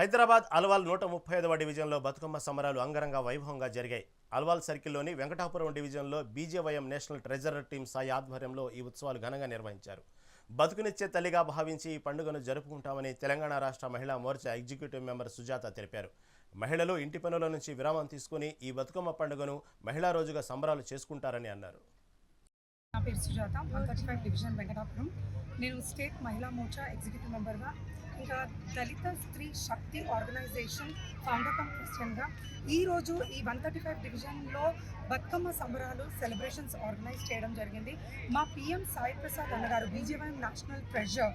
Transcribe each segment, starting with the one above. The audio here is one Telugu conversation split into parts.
హైదరాబాద్ అల్వాల్ నూట ముప్పై ఐదవ డివిజన్లో బతుకమ్మ సమరాలు అంగరంగ వైభవంగా జరిగాయి. అల్వాల్ సర్కిల్లోని వెంకటాపురం డివిజన్లో BJYM national treasurer team Sai ఆధ్వర్యంలో ఈ ఉత్సవాలు ఘనంగా నిర్వహించారు. బతుకునిచ్చే తల్లిగా భావించి ఈ పండుగను జరుపుకుంటామని తెలంగాణ రాష్ట్ర మహిళా మోర్చా ఎగ్జిక్యూటివ్ మెంబర్ సుజాత తెలిపారు. మహిళలు ఇంటి పనుల నుంచి విరామం తీసుకుని ఈ బతుకమ్మ పండుగను మహిళా రోజుగా సంబరాలు చేసుకుంటారని అన్నారు. నా పేరు Sujatha one thirty five division Venkatapuram. నేను స్టేట్ మహిళా మోర్చా ఎగ్జిక్యూటివ్ మెంబర్గా ఇంకా Dalitha Stree Shakti organisation founder cum క్రిస్టియన్గా ఈరోజు ఈ వన్ థర్టీ ఫైవ్ డివిజన్లో బతుకమ్మ సంబరాలు సెలబ్రేషన్స్ ఆర్గనైజ్ చేయడం జరిగింది. మా పిఎం సాయి ప్రసాద్ అన్నగారు బీజేవై నేషనల్ ట్రెజర్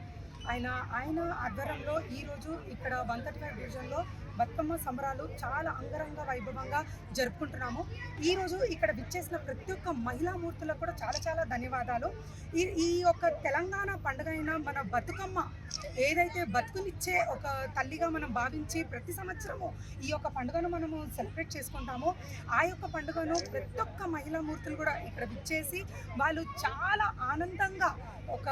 ఆయన ఆయన ఆధ్వర్యంలో ఈరోజు ఇక్కడ వన్ థర్టీ ఫైవ్ డివిజన్లో బతుకమ్మ సంబరాలు చాలా అంగరంగ వైభవంగా జరుపుకుంటున్నాము. ఈరోజు ఇక్కడ విచ్చేసిన ప్రతి ఒక్క మహిళా మూర్తులకు కూడా చాలా చాలా ధన్యవాదాలు. ఈ ఈ యొక్క తెలంగాణ పండుగ అయిన మన బతుకమ్మ ఏదైతే బతుకునిచ్చే ఒక తల్లిగా మనం భావించి ప్రతి సంవత్సరము ఈ యొక్క పండుగను మనము సెలబ్రేట్ చేసుకుంటామో. ఆ యొక్క పండుగను ప్రతి ఒక్క మహిళా మూర్తులు కూడా ఇక్కడ విచ్చేసి వాళ్ళు చాలా ఆనందంగా ఒక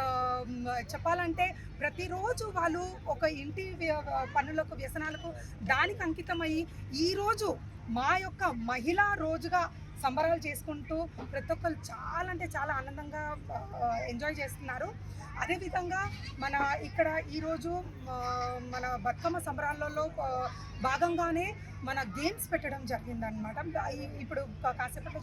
చెప్పాలంటే ప్రతిరోజు వాళ్ళు ఒక ఇంటి వ్య- పనులకు వ్యసనాలకు దానికి అంకితమయ్యి ఈరోజు మా యొక్క మహిళా రోజుగా సంబరాలు చేసుకుంటూ ప్రతి ఒక్కరు చాలా అంటే చాలా ఆనందంగా ఎంజాయ్ చేస్తున్నారు. అదేవిధంగా మన ఇక్కడ ఈరోజు మన బతుకమ్మ సంబరాలలో భాగంగానే మన గేమ్స్ పెట్టడం జరిగిందనమాట ఇప్పుడు కాసేపట్లో